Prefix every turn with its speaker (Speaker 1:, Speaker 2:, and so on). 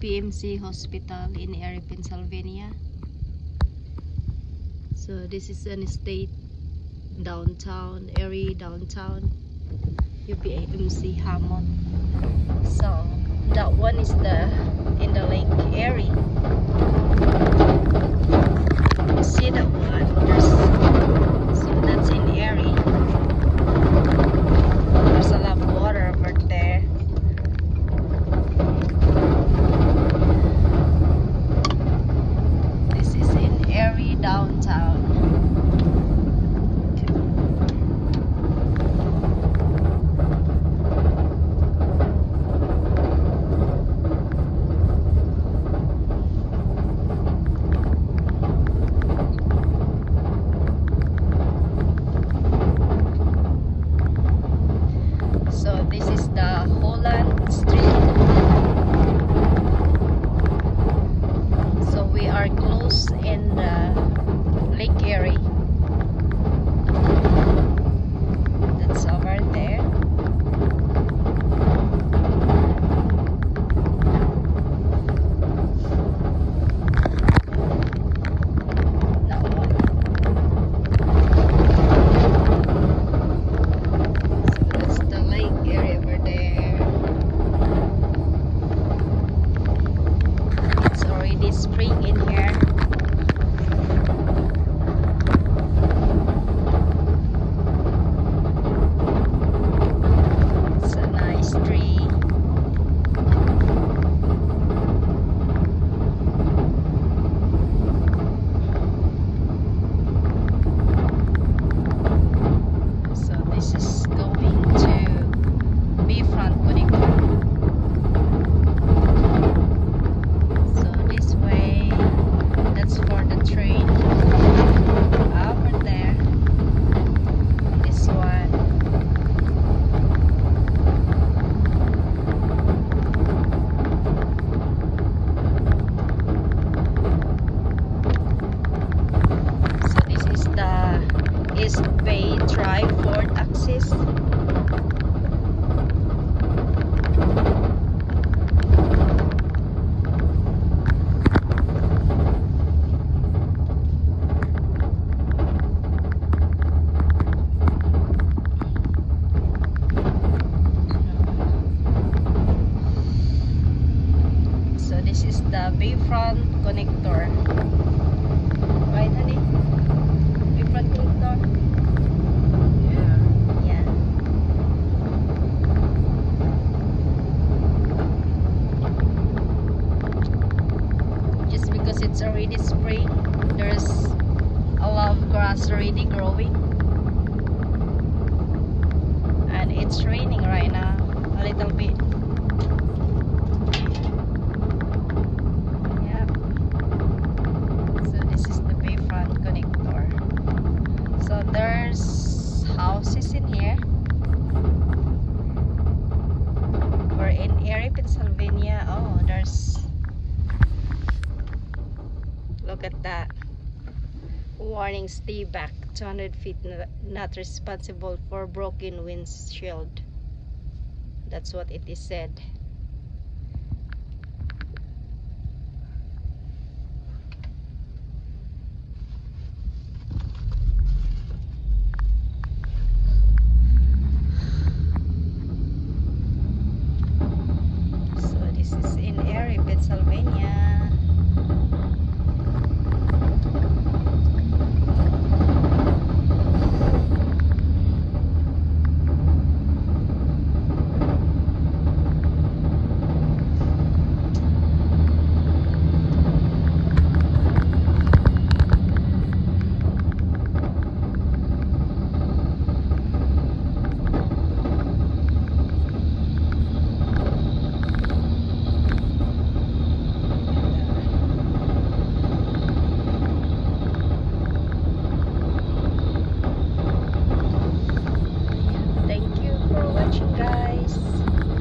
Speaker 1: AMC Hospital in Erie, Pennsylvania. So this is an estate downtown, Erie downtown, UPMC Hammond. So that one is the in the lake Erie. You see that one? There's so that's in Erie. There's a lot of water over there. This is in Erie downtown. So this is the Holland Street. So we are close in the Lake Erie. Bayfront Connector. Is the Bayfront connector. Right, honey? Bayfront connector. Yeah. Yeah. Just because it's already spring, there's a lot of grass already growing. And it's raining right now, a little bit. warning stay back. 200 feet not responsible for broken windshield. That's what it is said. So this is in Erie, Pennsylvania.